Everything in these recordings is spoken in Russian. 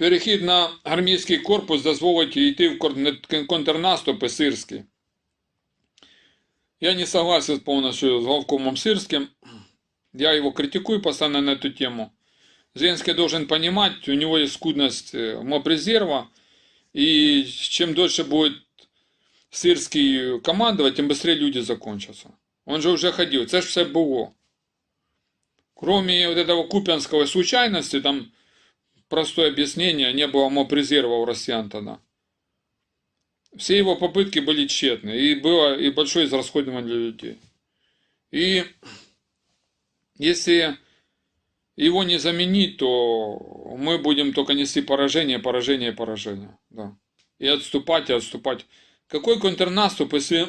перехід на армійський корпус дозволить йти в кор- контрнаступи сирські. Я не согласен полностью с главкомом Сырским. Я его критикую постоянно на эту тему. Зеленский должен понимать, у него есть скудность э, мобрезерва, и чем дольше будет Сырский командовать, тем быстрее люди закончатся. Он же уже ходил, це ж все було. Кроме вот этого купянского случайности, там простое объяснение, не было мобрезерва у россиян тогда. Все его попытки были тщетны, и было и большое израсходование людей. И если его не заменить, то мы будем только нести поражение, поражение, поражение. Да. И отступать, и отступать. Какой контрнаступ, если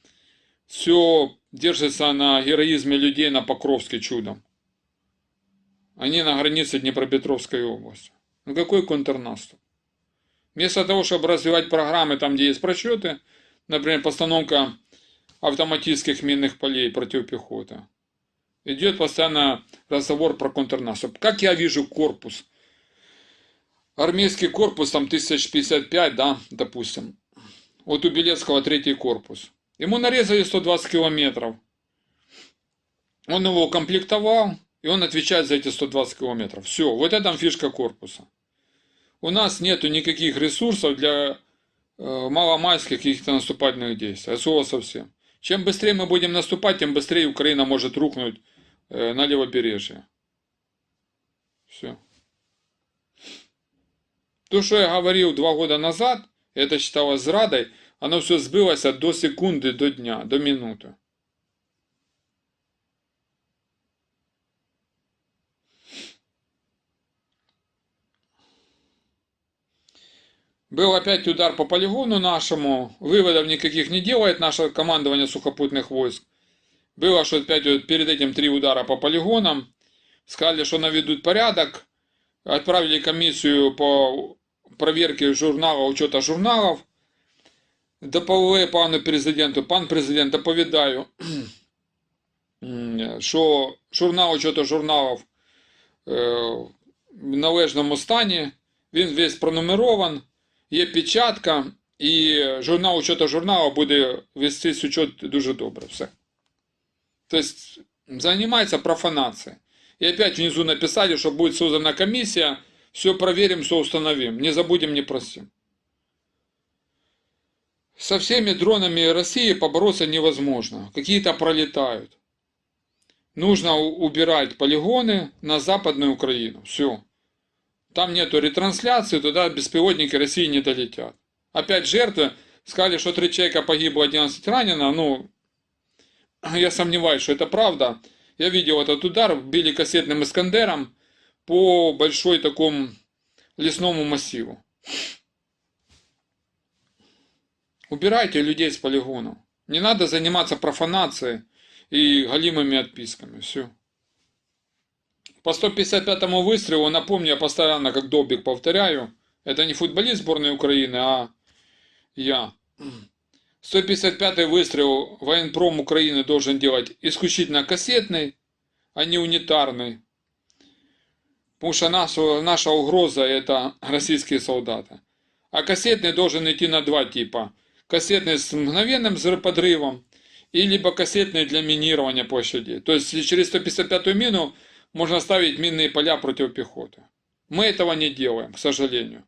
все держится на героизме людей на Покровске чудом? Они на границе Днепропетровской области. Ну какой контрнаступ? Вместо того, чтобы развивать программы там, где есть просчеты, например, постановка автоматических минных полей противопехоты, идет постоянно разговор про контрнаступ. Как я вижу корпус? Армейский корпус, там 1055, да, допустим. Вот у Белецкого третий корпус. Ему нарезали 120 километров. Он его укомплектовал, и он отвечает за эти 120 километров. Все, вот это фишка корпуса. У нас нету никаких ресурсов для э, маломальских каких-то наступательных действий. От слова совсем. Чем быстрее мы будем наступать, тем быстрее Украина может рухнуть э, на левобережье. Все. То, что я говорил два года назад, это считалось зрадой, оно все сбылось до секунды, до дня, до минуты. Был опять удар по полигону нашему, выводов никаких не делает наше командование сухопутных войск. Было, что опять вот перед этим три удара по полигонам. Сказали, что наведут порядок. Отправили комиссию по проверке журнала, учета журналов. Доповіли пану президенту, пан президент, доповідаю, що журнал учета журналів е, в належному стані, він весь пронумерован, Є печатка, і журнал учета журналу буде вестись учет дуже добре. Все. Тобто занимается профанацией. И опять внизу написали, что будет создана комиссия, все проверим, все установим. Не забудем, не простим. Со всеми дронами России побороться невозможно. Какие-то пролетают. Нужно убирать полигоны на Западную Украину. Все. Там нету ретрансляции, туда беспилотники России не долетят. Опять жертвы. Сказали, что три человека погибло, 11 ранено. Ну, я сомневаюсь, что это правда. Я видел этот удар, били кассетным Искандером по большой такому лесному массиву. Убирайте людей с полигонов. Не надо заниматься профанацией и галимыми отписками. Все. По 155-му выстрелу, напомню, я постоянно, как Добик, повторяю, это не футболист сборной Украины, а я. 155-й выстрел военпром Украины должен делать исключительно кассетный, а не унитарный. Потому что наша, наша угроза это российские солдаты. А кассетный должен идти на два типа. Кассетный с мгновенным взрыв- подрывом и либо кассетный для минирования площадей. То есть через 155-ю мину можно ставить минные поля против пехоты. Мы этого не делаем, к сожалению.